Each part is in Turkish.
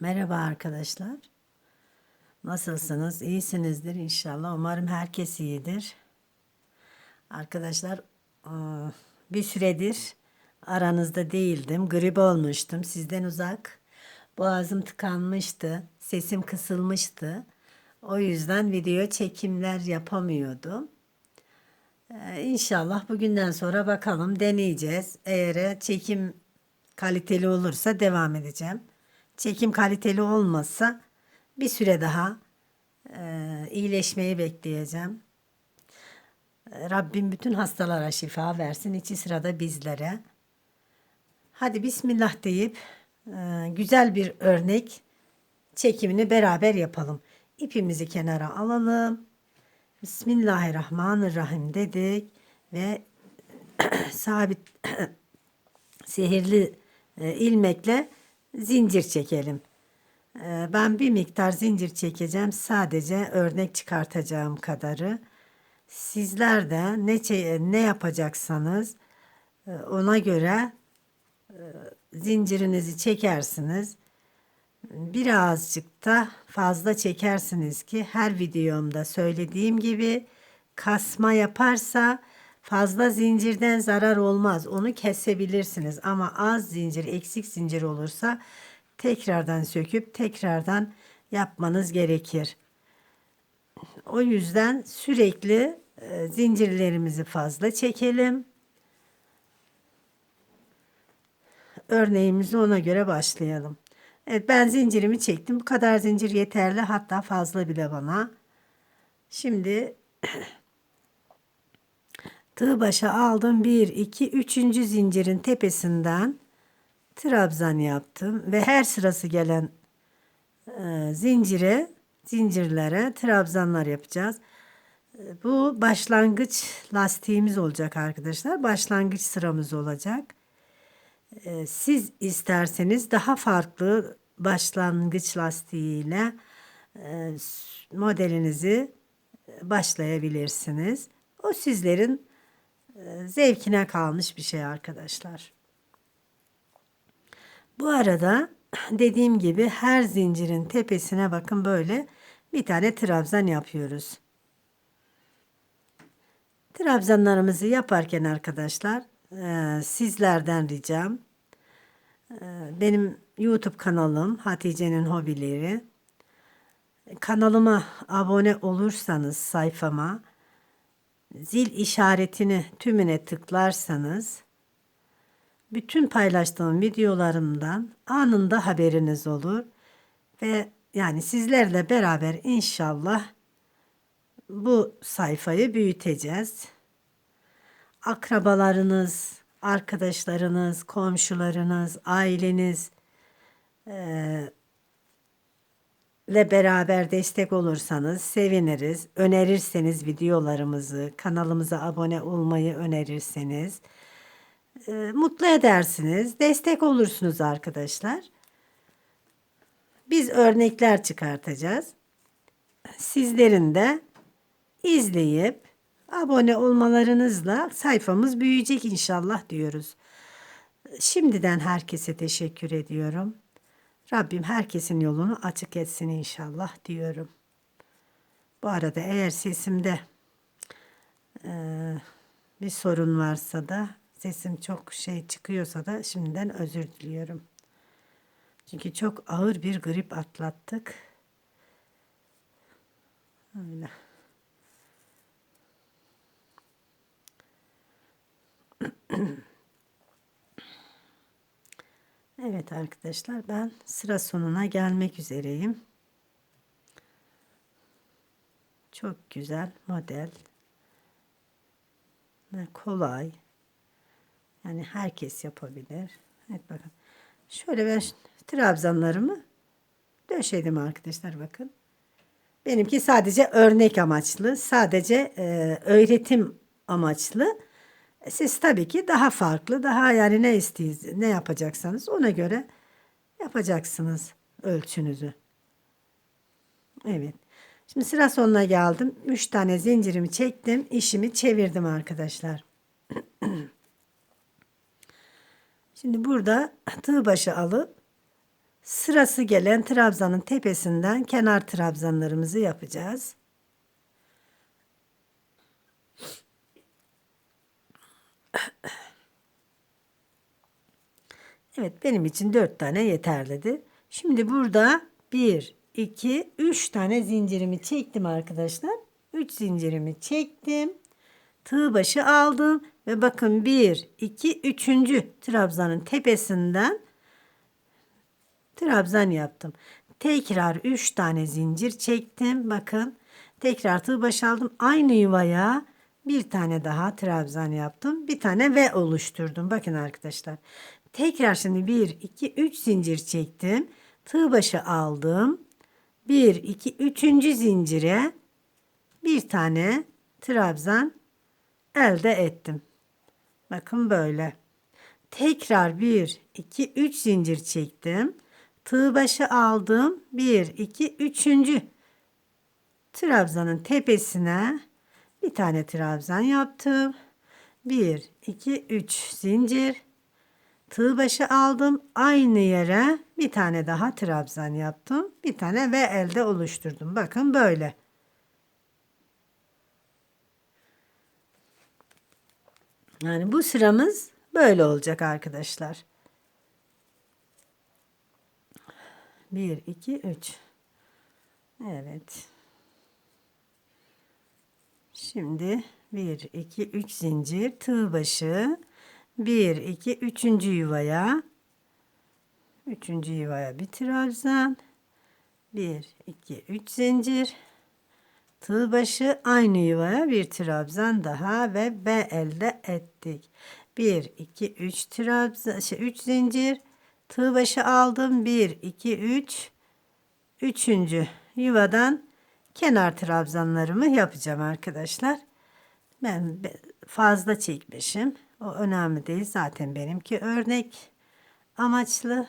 Merhaba arkadaşlar. Nasılsınız? İyisinizdir inşallah. Umarım herkes iyidir. Arkadaşlar eee, bir süredir aranızda değildim. Grip olmuştum. Sizden uzak. Boğazım tıkanmıştı. Sesim kısılmıştı. O yüzden video çekimler yapamıyordum. Ee, İnşallah bugünden sonra bakalım deneyeceğiz. Eğer çekim kaliteli olursa devam edeceğim. Çekim kaliteli olmazsa bir süre daha e, iyileşmeyi bekleyeceğim. Rabbim bütün hastalara şifa versin. İçi sırada bizlere. Hadi Bismillah deyip e, güzel bir örnek çekimini beraber yapalım. İpimizi kenara alalım. Bismillahirrahmanirrahim dedik ve sabit sihirli e, ilmekle zincir çekelim. E, ben bir miktar zincir çekeceğim. Sadece örnek çıkartacağım kadarı. Sizler de ne ne yapacaksanız e, ona göre e, zincirinizi çekersiniz. Birazcık da fazla çekersiniz ki her videomda söylediğim gibi kasma yaparsa fazla zincirden zarar olmaz. Onu kesebilirsiniz ama az zincir, eksik zincir olursa tekrardan söküp tekrardan yapmanız gerekir. O yüzden sürekli e, zincirlerimizi fazla çekelim. Örneğimizi ona göre başlayalım. Evet ben zincirimi çektim. Bu kadar zincir yeterli hatta fazla bile bana. Şimdi tığ başa aldım. 1, 2, 3. zincirin tepesinden trabzan yaptım. Ve her sırası gelen e, zincire, zincirlere trabzanlar yapacağız. E, Bu başlangıç lastiğimiz olacak arkadaşlar. Başlangıç sıramız olacak. Ee, Siz isterseniz daha farklı başlangıç lastiğiyle e, modelinizi e, başlayabilirsiniz. O sizlerin e, zevkine kalmış bir şey arkadaşlar. Bu arada dediğim gibi her zincirin tepesine bakın böyle bir tane trabzan yapıyoruz. Trabzanlarımızı yaparken arkadaşlar e, sizlerden ricam e, benim YouTube kanalım Hatice'nin hobileri kanalıma abone olursanız sayfama zil işaretini tümüne tıklarsanız bütün paylaştığım videolarımdan anında haberiniz olur ve yani sizlerle beraber inşallah bu sayfayı büyüteceğiz. Akrabalarınız, arkadaşlarınız, komşularınız, aileniz eee, ile beraber destek olursanız seviniriz. Önerirseniz videolarımızı, kanalımıza abone olmayı önerirseniz eee, mutlu edersiniz. Destek olursunuz arkadaşlar. Biz örnekler çıkartacağız. Sizlerin de izleyip abone olmalarınızla sayfamız büyüyecek inşallah diyoruz. Şimdiden herkese teşekkür ediyorum. Rabbim herkesin yolunu açık etsin inşallah diyorum. Bu arada eğer sesimde eee, bir sorun varsa da sesim çok şey çıkıyorsa da şimdiden özür diliyorum. Çünkü çok ağır bir grip atlattık. Öyle. Evet arkadaşlar ben sıra sonuna gelmek üzereyim. Çok güzel model. Ve kolay. Yani herkes yapabilir. Evet bakın. Şöyle ben trabzanlarımı döşedim arkadaşlar bakın. Benimki sadece örnek amaçlı, sadece e, öğretim amaçlı. Siz tabii ki daha farklı, daha yani ne isteyiz, ne yapacaksanız ona göre yapacaksınız ölçünüzü. Evet. Şimdi sıra sonuna geldim. Üç tane zincirimi çektim. işimi çevirdim arkadaşlar. Şimdi burada tığ başı alıp sırası gelen trabzanın tepesinden kenar trabzanlarımızı yapacağız. Evet benim için 4 tane yeterlidir. Şimdi burada 1, 2, 3 tane zincirimi çektim arkadaşlar. 3 zincirimi çektim. Tığ başı aldım ve bakın 1, 2, 3. trabzanın tepesinden trabzan yaptım. Tekrar 3 tane zincir çektim. Bakın tekrar tığ başı aldım. Aynı yuvaya bir tane daha trabzan yaptım. Bir tane V oluşturdum. Bakın arkadaşlar. Tekrar şimdi 1, 2, 3 zincir çektim. Tığ başı aldım. 1, 2, 3. zincire bir tane trabzan elde ettim. Bakın böyle. Tekrar 1, 2, 3 zincir çektim. Tığ başı aldım. 1, 2, 3. Trabzanın tepesine bir tane trabzan yaptım. 1, 2, 3 zincir. Tığ başı aldım. Aynı yere bir tane daha trabzan yaptım. Bir tane ve elde oluşturdum. Bakın böyle. Yani bu sıramız böyle olacak arkadaşlar. 1, 2, 3. Evet. Şimdi 1, 2, 3 zincir tığ başı 1, 2, 3. yuvaya 3. yuvaya bir trabzan 1, 2, 3 zincir tığ başı aynı yuvaya bir trabzan daha ve B elde ettik. 1, 2, 3 trabzan, şey, 3 zincir tığ başı aldım. 1, 2, 3 3. yuvadan kenar trabzanlarımı yapacağım arkadaşlar. Ben fazla çekmişim. O önemli değil. Zaten benimki örnek amaçlı.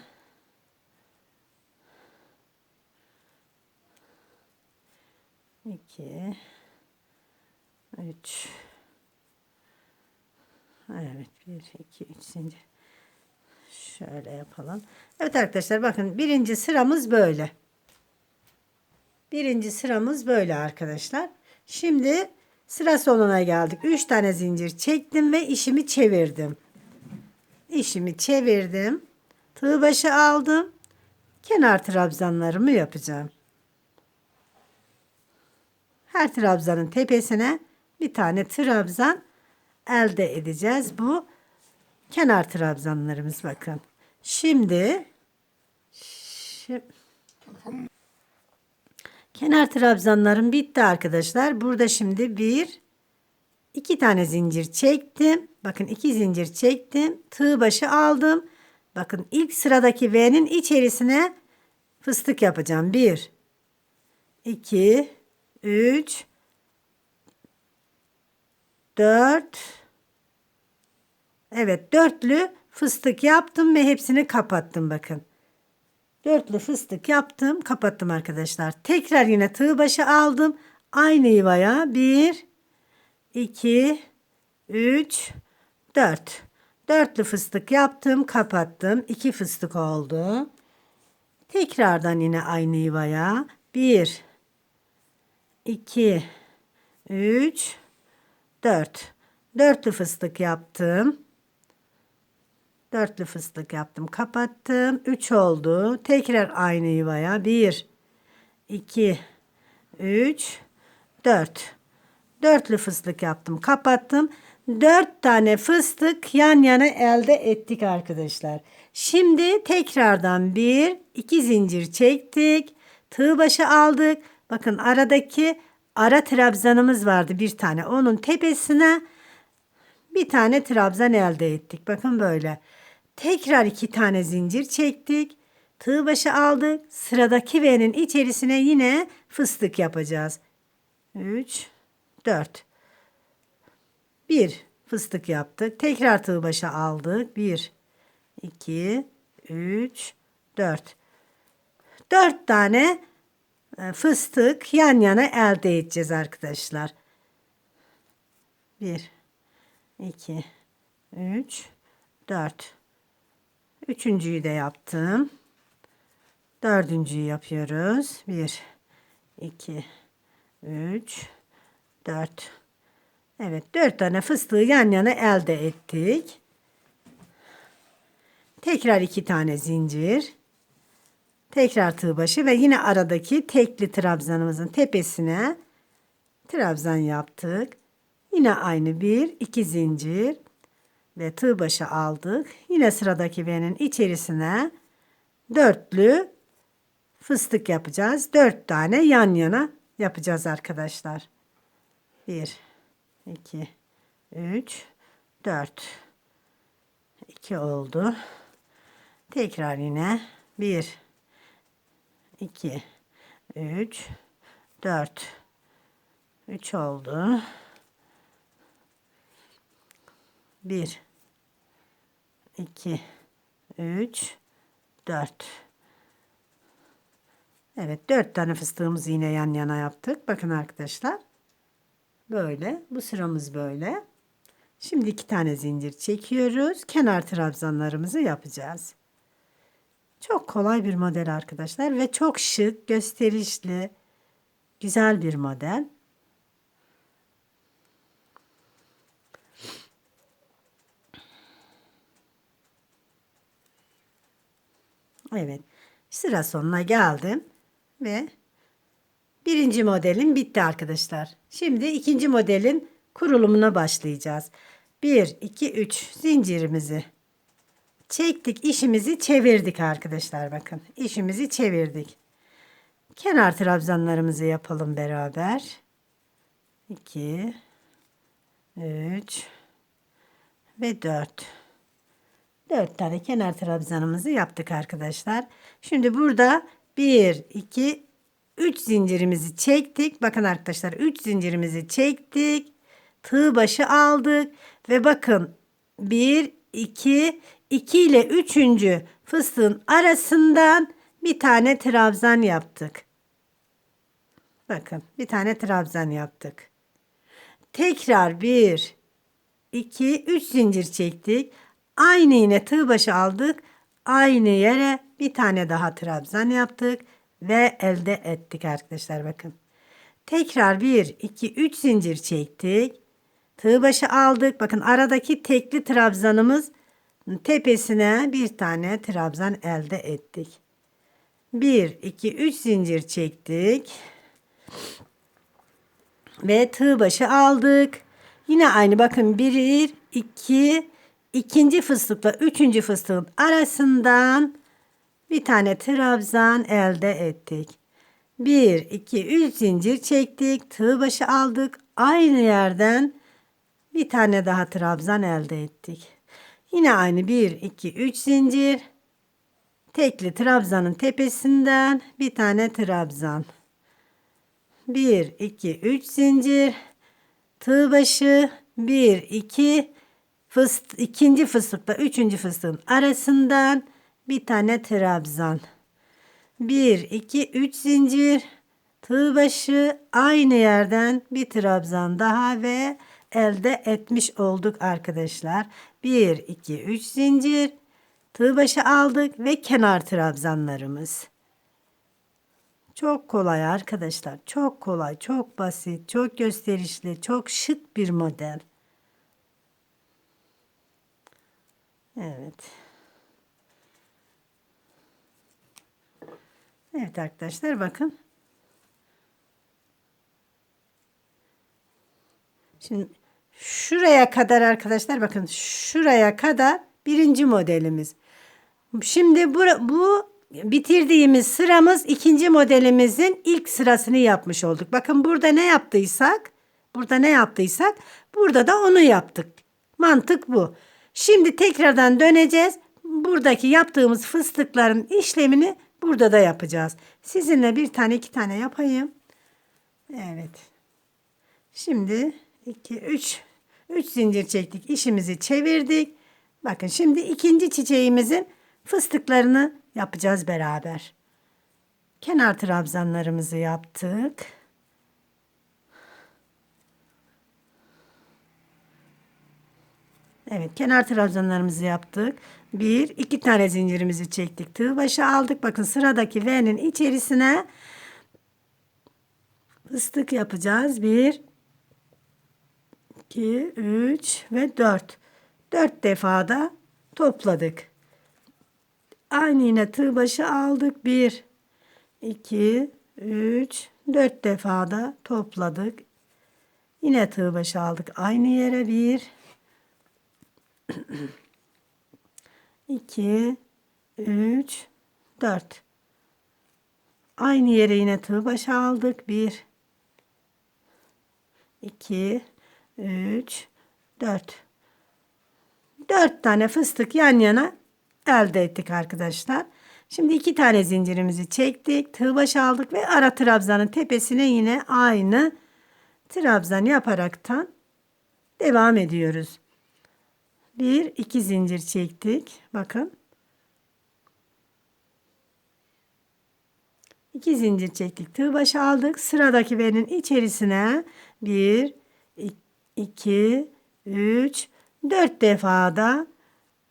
İki, üç. Evet, bir, iki, üç zincir. Şöyle yapalım. Evet arkadaşlar bakın birinci sıramız böyle. Birinci sıramız böyle arkadaşlar. Şimdi sıra sonuna geldik. 3 tane zincir çektim ve işimi çevirdim. İşimi çevirdim. Tığ başı aldım. Kenar trabzanlarımı yapacağım. Her trabzanın tepesine bir tane trabzan elde edeceğiz. Bu kenar trabzanlarımız bakın. Şimdi, şimdi kenar trabzanlarım bitti arkadaşlar. Burada şimdi bir iki tane zincir çektim. Bakın iki zincir çektim. Tığ başı aldım. Bakın ilk sıradaki V'nin içerisine fıstık yapacağım. Bir, iki, üç, dört, Evet dörtlü fıstık yaptım ve hepsini kapattım bakın. Dörtlü fıstık yaptım kapattım arkadaşlar. Tekrar yine tığ başı aldım. Aynı yuvaya 1, 2, 3, 4. Dörtlü fıstık yaptım kapattım. 2 fıstık oldu. Tekrardan yine aynı yuvaya 1, 2, 3, 4. Dörtlü fıstık yaptım. Dörtlü fıstık yaptım. Kapattım. 3 oldu. Tekrar aynı yuvaya. 1, 2, 3, 4. Dörtlü fıstık yaptım. Kapattım. 4 tane fıstık yan yana elde ettik arkadaşlar. Şimdi tekrardan 1, 2 zincir çektik. Tığ başı aldık. Bakın aradaki ara trabzanımız vardı bir tane. Onun tepesine bir tane trabzan elde ettik. Bakın böyle. Tekrar iki tane zincir çektik. Tığ başı aldık. Sıradaki V'nin içerisine yine fıstık yapacağız. 3, 4. 1 fıstık yaptık. Tekrar tığ başı aldık. 1, 2, 3, 4. 4 tane e, fıstık yan yana elde edeceğiz arkadaşlar. 1, 2, 3, 4. Üçüncüyü de yaptım. Dördüncüyü yapıyoruz. Bir, iki, üç, dört. Evet dört tane fıstığı yan yana elde ettik. Tekrar iki tane zincir. Tekrar tığ başı ve yine aradaki tekli trabzanımızın tepesine trabzan yaptık. Yine aynı bir iki zincir ve tığ başı aldık. Yine sıradaki V'nin içerisine dörtlü fıstık yapacağız. Dört tane yan yana yapacağız arkadaşlar. Bir, iki, üç, dört. İki oldu. Tekrar yine bir, iki, üç, dört. Üç oldu. Bir, iki, üç, dört. Evet dört tane fıstığımızı yine yan yana yaptık. Bakın arkadaşlar. Böyle. Bu sıramız böyle. Şimdi iki tane zincir çekiyoruz. Kenar trabzanlarımızı yapacağız. Çok kolay bir model arkadaşlar ve çok şık, gösterişli, güzel bir model. Evet. Sıra sonuna geldim ve birinci modelim bitti arkadaşlar. Şimdi ikinci modelin kurulumuna başlayacağız. 1, 2, 3 zincirimizi çektik. işimizi çevirdik arkadaşlar. Bakın işimizi çevirdik. Kenar trabzanlarımızı yapalım beraber. 2, 3 ve 4. 4 tane kenar trabzanımızı yaptık arkadaşlar. Şimdi burada 1, 2, 3 zincirimizi çektik. Bakın arkadaşlar 3 zincirimizi çektik. Tığ başı aldık. Ve bakın 1, 2, 2 ile 3. fıstığın arasından bir tane trabzan yaptık. Bakın bir tane trabzan yaptık. Tekrar 1, 2, 3 zincir çektik. Aynı yine tığ başı aldık. Aynı yere bir tane daha trabzan yaptık ve elde ettik arkadaşlar bakın. Tekrar 1 2 3 zincir çektik. Tığ başı aldık. Bakın aradaki tekli trabzanımız tepesine bir tane trabzan elde ettik. 1 2 3 zincir çektik. Ve tığ başı aldık. Yine aynı bakın 1 2 ikinci fıstıkla üçüncü fıstığın arasından bir tane trabzan elde ettik. 1, 2, 3 zincir çektik. Tığ başı aldık. Aynı yerden bir tane daha trabzan elde ettik. Yine aynı 1, 2, 3 zincir. Tekli trabzanın tepesinden bir tane trabzan. 1, 2, 3 zincir. Tığ başı 1, 2, fıst ikinci fıstıkla üçüncü fıstığın arasından bir tane trabzan. 1, 2, 3 zincir. Tığ başı aynı yerden bir trabzan daha ve elde etmiş olduk arkadaşlar. 1, 2, 3 zincir. Tığ başı aldık ve kenar trabzanlarımız. Çok kolay arkadaşlar. Çok kolay, çok basit, çok gösterişli, çok şık bir model. Evet. Evet arkadaşlar bakın. Şimdi şuraya kadar arkadaşlar bakın şuraya kadar birinci modelimiz. Şimdi bu, bu bitirdiğimiz sıramız ikinci modelimizin ilk sırasını yapmış olduk. Bakın burada ne yaptıysak burada ne yaptıysak burada da onu yaptık. Mantık bu. Şimdi tekrardan döneceğiz. Buradaki yaptığımız fıstıkların işlemini burada da yapacağız. Sizinle bir tane iki tane yapayım. Evet. Şimdi 2 3 3 zincir çektik. işimizi çevirdik. Bakın şimdi ikinci çiçeğimizin fıstıklarını yapacağız beraber. Kenar trabzanlarımızı yaptık. Evet kenar trabzanlarımızı yaptık. Bir, iki tane zincirimizi çektik. Tığ başı aldık. Bakın sıradaki V'nin içerisine fıstık yapacağız. Bir, iki, üç ve dört. Dört defada topladık. Aynı yine tığ başı aldık. Bir, iki, üç, dört defada topladık. Yine tığ başı aldık. Aynı yere bir, 2 3 4 Aynı yere yine tığ başı aldık. 1 2 3 4 4 tane fıstık yan yana elde ettik arkadaşlar. Şimdi iki tane zincirimizi çektik. Tığ başı aldık ve ara trabzanın tepesine yine aynı trabzan yaparaktan devam ediyoruz. Bir, iki zincir çektik. Bakın. İki zincir çektik. Tığ başı aldık. Sıradaki benin içerisine bir, iki, üç, dört defada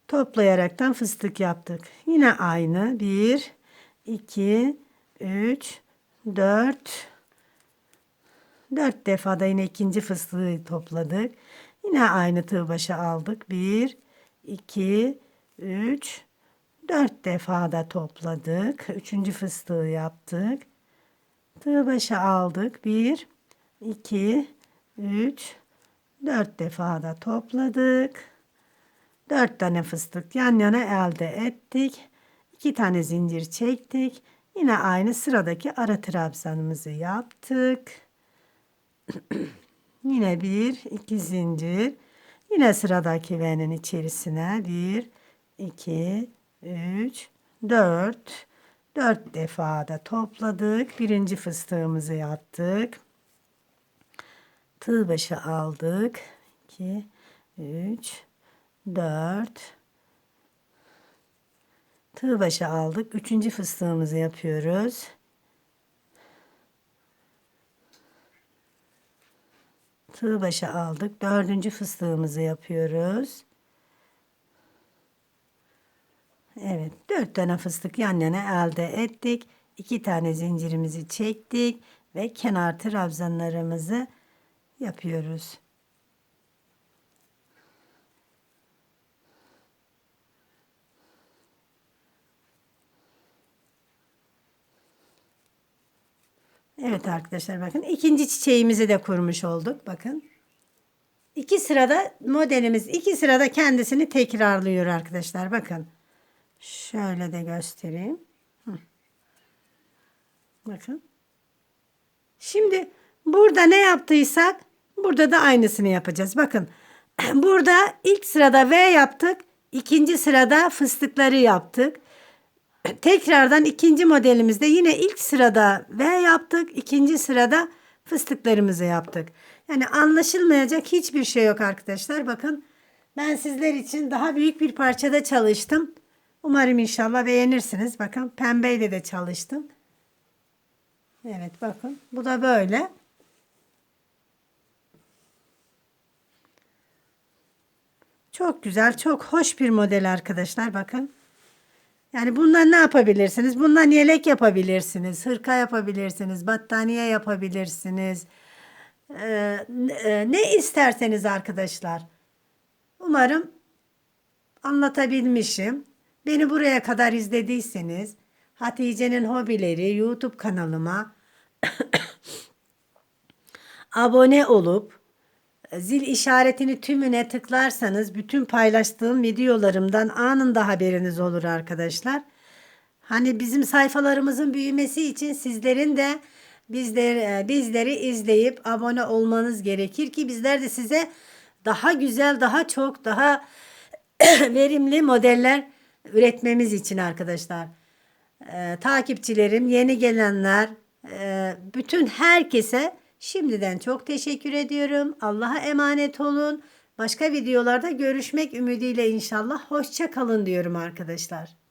toplayaraktan fıstık yaptık. Yine aynı. Bir, iki, üç, dört, dört defada yine ikinci fıstığı topladık. Yine aynı tığ başı aldık. 1, 2, 3, 4 defada topladık. Üçüncü fıstığı yaptık. Tığ başı aldık. 1, 2, 3, 4 defada topladık. 4 tane fıstık yan yana elde ettik. 2 tane zincir çektik. Yine aynı sıradaki ara trabzanımızı yaptık. Yine bir, iki zincir. Yine sıradaki V'nin içerisine bir, iki, üç, dört. Dört defa da topladık. Birinci fıstığımızı yaptık. Tığ başı aldık. 2, 3, 4. Tığ başı aldık. Üçüncü fıstığımızı yapıyoruz. Tığ başı aldık. Dördüncü fıstığımızı yapıyoruz. Evet, dört tane fıstık yan yana elde ettik. İki tane zincirimizi çektik ve kenar trabzanlarımızı yapıyoruz. Evet arkadaşlar bakın ikinci çiçeğimizi de kurmuş olduk. Bakın. İki sırada modelimiz iki sırada kendisini tekrarlıyor arkadaşlar. Bakın. Şöyle de göstereyim. Bakın. Şimdi burada ne yaptıysak burada da aynısını yapacağız. Bakın. Burada ilk sırada V yaptık. ikinci sırada fıstıkları yaptık. Tekrardan ikinci modelimizde yine ilk sırada V yaptık. ikinci sırada fıstıklarımızı yaptık. Yani anlaşılmayacak hiçbir şey yok arkadaşlar. Bakın ben sizler için daha büyük bir parçada çalıştım. Umarım inşallah beğenirsiniz. Bakın pembeyle de çalıştım. Evet bakın bu da böyle. Çok güzel, çok hoş bir model arkadaşlar. Bakın. Yani bundan ne yapabilirsiniz? Bundan yelek yapabilirsiniz, hırka yapabilirsiniz, battaniye yapabilirsiniz. Ee, ne isterseniz arkadaşlar. Umarım anlatabilmişim. Beni buraya kadar izlediyseniz Hatice'nin hobileri YouTube kanalıma abone olup zil işaretini tümüne tıklarsanız bütün paylaştığım videolarımdan anında haberiniz olur arkadaşlar. Hani bizim sayfalarımızın büyümesi için sizlerin de bizleri, bizleri izleyip abone olmanız gerekir ki bizler de size daha güzel, daha çok, daha verimli modeller üretmemiz için arkadaşlar. Ee, takipçilerim, yeni gelenler, e, bütün herkese Şimdiden çok teşekkür ediyorum. Allah'a emanet olun. Başka videolarda görüşmek ümidiyle inşallah. Hoşça kalın diyorum arkadaşlar.